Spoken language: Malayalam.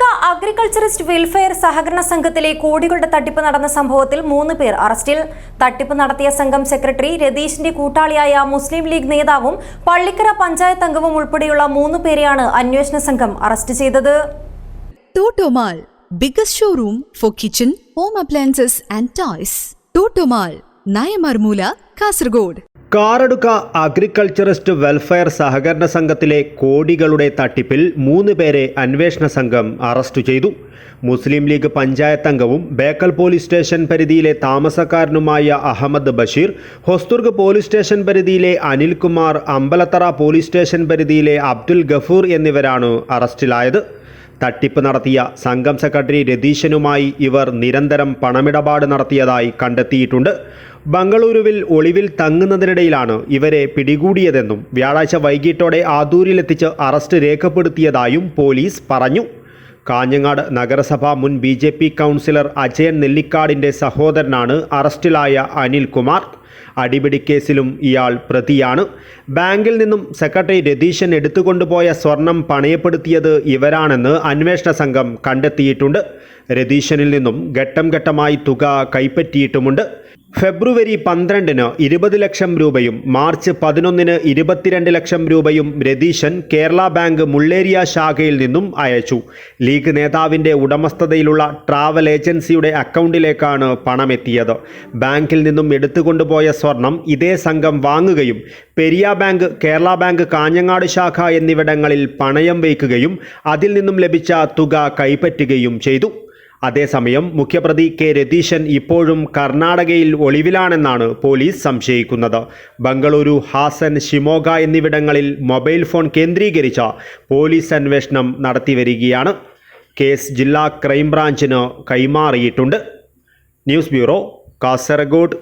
കാറടുക്ക അഗ്രികൾച്ചറിസ്റ്റ് വെൽഫെയർ സഹകരണ സംഘത്തിലെ കോടികളുടെ തട്ടിപ്പ് നടന്ന സംഭവത്തിൽ മൂന്ന് പേർ അറസ്റ്റിൽ തട്ടിപ്പ് നടത്തിയ സംഘം സെക്രട്ടറി രതീഷിന്റെ കൂട്ടാളിയായ മുസ്ലിം ലീഗ് നേതാവും പള്ളിക്കര പഞ്ചായത്ത് അംഗവും ഉൾപ്പെടെയുള്ള മൂന്ന് പേരെയാണ് അന്വേഷണ സംഘം അറസ്റ്റ് ചെയ്തത് Toto Mall biggest showroom for kitchen home appliances and toys. Toto Mall Nayamarmoola Kasargod. Karadka agriculturist welfare സഹകരണ സംഘത്തിലെ കോടികളുടെ തട്ടിപ്പിൽ മൂന്ന് പേരെ അന്വേഷണ സംഘം അറസ്റ്റ് ചെയ്തു. മുസ്ലിം ലീഗ് പഞ്ചായത്ത് അംഗവും ബേക്കൽ പോലീസ് സ്റ്റേഷൻ പരിധിയിലെ താമസക്കാരനുമായ അഹമ്മദ് ബഷീർ ഹൊസ്തുർഗ് പോലീസ് സ്റ്റേഷൻ പരിധിയിലെ അനിൽകുമാർ അമ്പലത്തറ പോലീസ് സ്റ്റേഷൻ പരിധിയിലെ അബ്ദുൽ ഗഫൂർ എന്നിവരാണ് അറസ്റ്റിലായത് തട്ടിപ്പ് നടത്തിയ സംഘം സെക്രട്ടറി രതീശനുമായി ഇവർ നിരന്തരം പണമിടപാട് നടത്തിയതായി കണ്ടെത്തിയിട്ടുണ്ട്. ബംഗളൂരുവിൽ ഒളിവിൽ തങ്ങുന്നതിനിടയിലാണ് ഇവരെ പിടികൂടിയതെന്നും വ്യാഴാഴ്ച വൈകിട്ടോടെ ആദൂരിലെത്തിച്ച് അറസ്റ്റ് രേഖപ്പെടുത്തിയതായും പോലീസ് പറഞ്ഞു. കാഞ്ഞങ്ങാട് നഗരസഭ മുൻ B J P councillor Ajayan നെല്ലിക്കാടിന്റെ സഹോദരനാണ് അറസ്റ്റിലായ അനിൽകുമാർ. അടിപിടി കേസിലും ഇയാൾ പ്രതിയാണ്. ബാങ്കിൽ നിന്നും സെക്രട്ടറി രതീശൻ എടുത്തുകൊണ്ടുപോയ സ്വർണം പണയപ്പെടുത്തിയത് ഇവരാണെന്ന് അന്വേഷണ സംഘം കണ്ടെത്തിയിട്ടുണ്ട്. രതീശനിൽ നിന്നും ഘട്ടം ഘട്ടമായി തുക കൈപ്പറ്റിയിട്ടുമുണ്ട്. ഫെബ്രുവരി പന്ത്രണ്ടിന് ഇരുപത് ലക്ഷം രൂപയും മാർച്ച് പതിനൊന്നിന് ഇരുപത്തിരണ്ട് ലക്ഷം രൂപയും രതീശൻ കേരള ബാങ്ക് മുള്ളേരിയ ശാഖയിൽ നിന്നും അയച്ചു. ലീഗ് നേതാവിന്റെ ഉടമസ്ഥതയിലുള്ള ട്രാവൽ ഏജൻസിയുടെ അക്കൗണ്ടിലേക്കാണ് പണമെത്തിയത്. ബാങ്കിൽ നിന്നും എടുത്തുകൊണ്ടുപോയ സ്വർണം ഇതേ സംഘം വാങ്ങുകയും പെരിയ ബാങ്ക് കേരള ബാങ്ക് കാഞ്ഞങ്ങാട് ശാഖ എന്നിവിടങ്ങളിൽ പണയം വയ്ക്കുകയും അതിൽ നിന്നും ലഭിച്ച തുക കൈപ്പറ്റുകയും ചെയ്തു. അതേസമയം മുഖ്യപ്രതി കെ രതീശൻ ഇപ്പോഴും കർണാടകയിൽ ഒളിവിലാണെന്നാണ് പോലീസ് സംശയിക്കുന്നത്. ബംഗളൂരു ഹാസൻ ഷിമോഗ എന്നിവിടങ്ങളിൽ മൊബൈൽ ഫോൺ കേന്ദ്രീകരിച്ച പോലീസ് അന്വേഷണം നടത്തിവരികയാണ്. കേസ് ജില്ലാ ക്രൈംബ്രാഞ്ചിന് കൈമാറിയിട്ടുണ്ട്. News bureau Kasaragod.